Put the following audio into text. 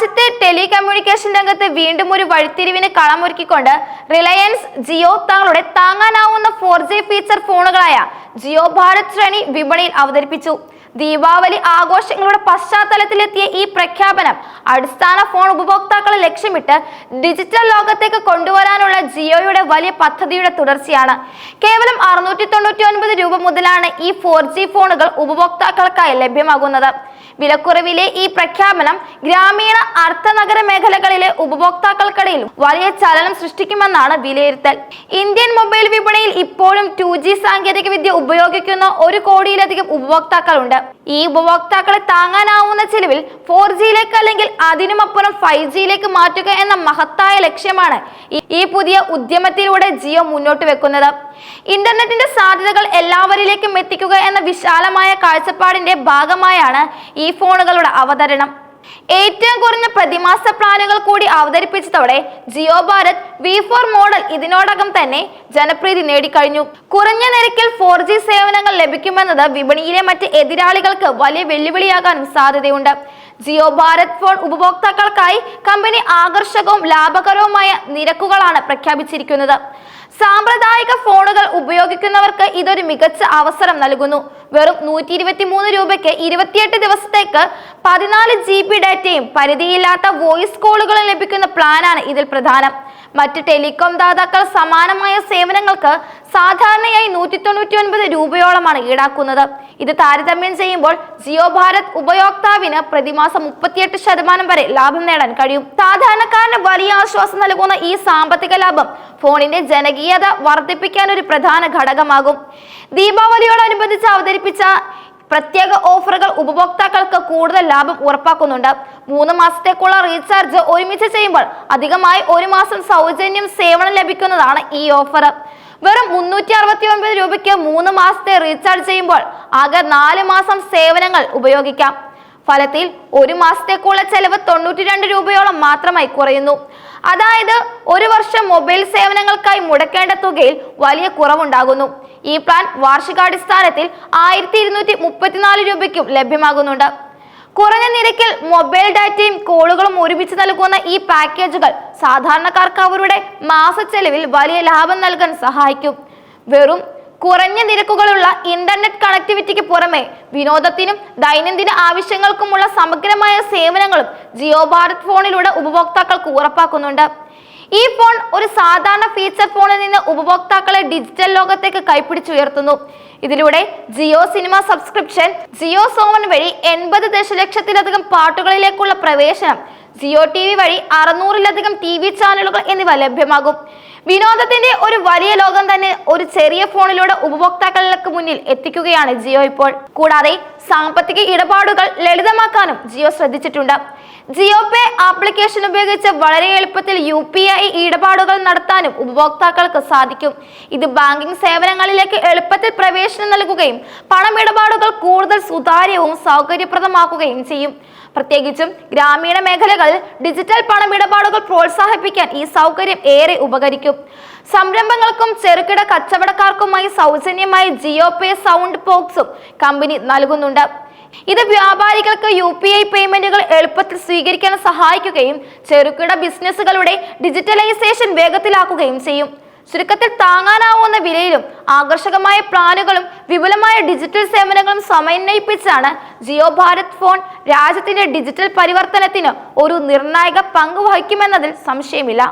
രാജ്യത്തെ ടെലികമ്മ്യൂണിക്കേഷൻ രംഗത്ത് വീണ്ടും ഒരു വഴിത്തിരിവിന് കളമൊരുക്കിക്കൊണ്ട് റിലയൻസ് ജിയോ തങ്ങളുടെ താങ്ങാനാവുന്ന ഫോർ ഫീച്ചർ ഫോണുകളായ ജിയോ ഭാരത് ശ്രേണി വിപണിയിൽ അവതരിപ്പിച്ചു. ദീപാവലി ആഘോഷങ്ങളുടെ പശ്ചാത്തലത്തിലെത്തിയ ഈ പ്രഖ്യാപനം അടിസ്ഥാന ഫോൺ ഉപഭോക്താക്കളെ ലക്ഷ്യമിട്ട് ഡിജിറ്റൽ ലോകത്തേക്ക് കൊണ്ടുവരാനുള്ള ജിയോയുടെ വലിയ പദ്ധതിയുടെ തുടർച്ചയാണ്. കേവലം അറുന്നൂറ്റി തൊണ്ണൂറ്റി ഒൻപത് രൂപ മുതലാണ് ഈ ഫോർ ജി ഫോണുകൾ ഉപഭോക്താക്കൾക്കായി ലഭ്യമാകുന്നത്. വിലക്കുറവിലെ ഈ പ്രഖ്യാപനം ഗ്രാമീണ അർദ്ധനഗര മേഖലകളിലെ ഉപഭോക്താക്കൾക്കിടയിൽ വലിയ ചലനം സൃഷ്ടിക്കുമെന്നാണ് വിലയിരുത്തൽ. ഇന്ത്യൻ മൊബൈൽ വിപണിയിൽ ഇപ്പോഴും ടു ജി സാങ്കേതിക വിദ്യ ഉപയോഗിക്കുന്ന ഒരു കോടിയിലധികം ഉപഭോക്താക്കളുണ്ട്. ഈ ഉപഭോക്താക്കളെ താങ്ങാനാവുന്ന ചിലവിൽ ഫോർ ജിയിലേക്ക് അല്ലെങ്കിൽ അതിനുമപ്പുറം ഫൈവ് ജിയിലേക്ക് മാറ്റുക എന്ന മഹത്തായ ലക്ഷ്യമാണ് ഈ പുതിയ ഉദ്യമത്തിലൂടെ ജിയോ മുന്നോട്ട് വെക്കുന്നത്. ഇന്റർനെറ്റിന്റെ സാധ്യതകൾ എല്ലാവരിലേക്കും എത്തിക്കുക എന്ന വിശാലമായ കാഴ്ചപ്പാടിന്റെ ഭാഗമായാണ് ഈ ഫോണുകളുടെ അവതരണം. ഏറ്റവും കുറഞ്ഞ പ്രതിമാസ പ്ലാനുകൾ കൂടി അവതരിപ്പിച്ചതോടെ Jio Bharat V four model ഇതിനോടകം തന്നെ ജനപ്രീതി നേടിക്കഴിഞ്ഞു. കുറഞ്ഞ നിരക്കിൽ ഫോർ ജി സേവനങ്ങൾ ലഭിക്കുമെന്നത് വിപണിയിലെ മറ്റ് എതിരാളികൾക്ക് വലിയ വെല്ലുവിളിയാകാനും സാധ്യതയുണ്ട്. ജിയോ ഭാരത് ഫോൺ ഉപഭോക്താക്കൾക്കായി കമ്പനി ആകർഷകവും ലാഭകരവുമായ നിരക്കുകളാണ് പ്രഖ്യാപിച്ചിരിക്കുന്നത്. സാമ്പ്രദായിക ഫോണുകൾ ഉപയോഗിക്കുന്നവർക്ക് ഇതൊരു മികച്ച അവസരം നൽകുന്നു. വെറും നൂറ്റി ഇരുപത്തി മൂന്ന് രൂപയ്ക്ക് ഇരുപത്തിയെട്ട് ദിവസത്തേക്ക് പതിനാല് ജി ബി ഡാറ്റയും പരിധിയില്ലാത്ത വോയിസ് കോളുകളും ലഭിക്കുന്ന പ്ലാനാണ് ഇതിൽ പ്രധാനം. മറ്റ് ടെലികോം ദാതാക്കൾ സമാനമായ സേവനങ്ങൾക്ക് സാധാരണയായി നൂറ്റി തൊണ്ണൂറ്റി ഒൻപത് രൂപയോളമാണ് ഈടാക്കുന്നത്. ഇത് താരതമ്യം ചെയ്യുമ്പോൾ ജിയോ ഭാരത് ഉപയോക്താവിന് പ്രതിമാസം മുപ്പത്തിയെട്ട് ശതമാനം വരെ ലാഭം നേടാൻ കഴിയും. സാധാരണക്കാരന് വലിയ ആശ്വാസം നൽകുന്ന ഈ സാമ്പത്തിക ലാഭം ഫോണിന്റെ ജനകീയത വർദ്ധിപ്പിക്കാൻ ഒരു പ്രധാന ഘടകമാകും. ദീപാവലിയോടനുബന്ധിച്ച് അവതരിപ്പിച്ച പ്രത്യേക ഓഫറുകൾ ഉപഭോക്താക്കൾക്ക് കൂടുതൽ ലാഭം ഉറപ്പാക്കുന്നുണ്ട്. മൂന്ന് മാസത്തേക്കുള്ള റീചാർജ് ഒരുമിച്ച് ചെയ്യുമ്പോൾ അധികമായി ഒരു മാസം സൗജന്യം സേവനം ലഭിക്കുന്നതാണ് ഈ ഓഫർ വെറും മുന്നൂറ്റി അറുപത്തി ഒൻപത് രൂപയ്ക്ക് മൂന്ന് മാസത്തെ റീചാർജ് ചെയ്യുമ്പോൾ ആകെ നാല് മാസം സേവനങ്ങൾ ഉപയോഗിക്കാം. ഫലത്തിൽ ഒരു മാസത്തേക്കുള്ള ചെലവ് തൊണ്ണൂറ്റി രണ്ട് രൂപയോളം മാത്രമായി കുറയുന്നു. അതായത് ഒരു വർഷം മൊബൈൽ സേവനങ്ങൾക്കായി മുടക്കേണ്ട തുകയിൽ വലിയ കുറവുണ്ടാകുന്നു. ഈ പ്ലാൻ വാർഷികാടിസ്ഥാനത്തിൽ ആയിരത്തി ഇരുന്നൂറ്റി മുപ്പത്തിനാല് രൂപയ്ക്കും ലഭ്യമാകുന്നുണ്ട്. കുറഞ്ഞ നിരക്കിൽ മൊബൈൽ ഡാറ്റയും കോളുകളും ഒരുമിച്ച് നൽകുന്ന ഈ പാക്കേജുകൾ സാധാരണക്കാർക്ക് അവരുടെ മാസച്ചെലവിൽ വലിയ ലാഭം നൽകാൻ സഹായിക്കും. വെറും കുറഞ്ഞ നിരക്കുകളുള്ള ഇന്റർനെറ്റ് കണക്ടിവിറ്റിക്ക് പുറമെ വിനോദത്തിനും ദൈനംദിന ആവശ്യങ്ങൾക്കുമുള്ള സമഗ്രമായ സേവനങ്ങളും ജിയോ ഭാരത് ഫോണിലൂടെ ഉപഭോക്താക്കൾക്ക് ഉറപ്പാക്കുന്നുണ്ട്. ഈ ഫോൺ ഒരു സാധാരണ ഫീച്ചർ ഫോണിൽ നിന്ന് ഉപഭോക്താക്കളെ ഡിജിറ്റൽ ലോകത്തേക്ക് കൈപ്പിടിച്ചുയർത്തുന്നു ഇതിലൂടെ ജിയോ സിനിമ സബ്സ്ക്രിപ്ഷൻ ജിയോ സോമൻ വഴി എൺപത് ദശലക്ഷത്തിലധികം പാട്ടുകളിലേക്കുള്ള പ്രവേശനം ജിയോ ടി വി വഴി അറുന്നൂറിലധികം ടി വി ചാനലുകൾ എന്നിവ ലഭ്യമാകും. വിനോദത്തിന്റെ ഒരു വലിയ ലോകം തന്നെ ഒരു ചെറിയ ഫോണിലൂടെ ഉപഭോക്താക്കൾക്ക് മുന്നിൽ എത്തിക്കുകയാണ് ജിയോ ഇപ്പോൾ. കൂടാതെ സാമ്പത്തിക ഇടപാടുകൾ ലളിതമാക്കാനും ജിയോ ശ്രദ്ധിച്ചിട്ടുണ്ട്. ജിയോ പേ ആപ്ലിക്കേഷൻ ഉപയോഗിച്ച് വളരെ എളുപ്പത്തിൽ യു പി ഐ ഇടപാടുകൾ നടത്താനും ഉപഭോക്താക്കൾക്ക് സാധിക്കും. ഇത് ബാങ്കിംഗ് സേവനങ്ങളിലേക്ക് എളുപ്പത്തിൽ പ്രവേശനം നൽകുകയും പണമിടപാടുകൾ കൂടുതൽ സുതാര്യവും സൗകര്യപ്രദമാക്കുകയും ചെയ്യും. പ്രത്യേകിച്ചും ഗ്രാമീണ മേഖലകളിൽ ഡിജിറ്റൽ പണമിടപാടുകൾ പ്രോത്സാഹിപ്പിക്കാൻ ഈ സൗകര്യം ഏറെ ഉപകരിക്കും. സംരംഭങ്ങൾക്കും ചെറുകിട കച്ചവടക്കാർക്കുമായി സൗജന്യമായി ജിയോ പേ സൗണ്ട് ബോക്സും കമ്പനി നൽകുന്നുണ്ട്. ഇത് വ്യാപാരികൾക്ക് യു പി ഐ പേയ്മെന്റുകൾ എളുപ്പത്തിൽ സ്വീകരിക്കാൻ സഹായിക്കുകയും ചെറുകിട ബിസിനസ്സുകളുടെ ഡിജിറ്റലൈസേഷൻ വേഗത്തിലാക്കുകയും ചെയ്യും. ചുരുക്കത്തിൽ താങ്ങാനാവുന്ന വിലയിലും ആകർഷകമായ പ്ലാനുകളും വിപുലമായ ഡിജിറ്റൽ സേവനങ്ങളും സമന്വയിപ്പിച്ചാണ് ജിയോ ഭാരത് ഫോൺ രാജ്യത്തിന്റെ ഡിജിറ്റൽ പരിവർത്തനത്തിന് ഒരു നിർണായക പങ്ക് വഹിക്കുമെന്നതിൽ സംശയമില്ല.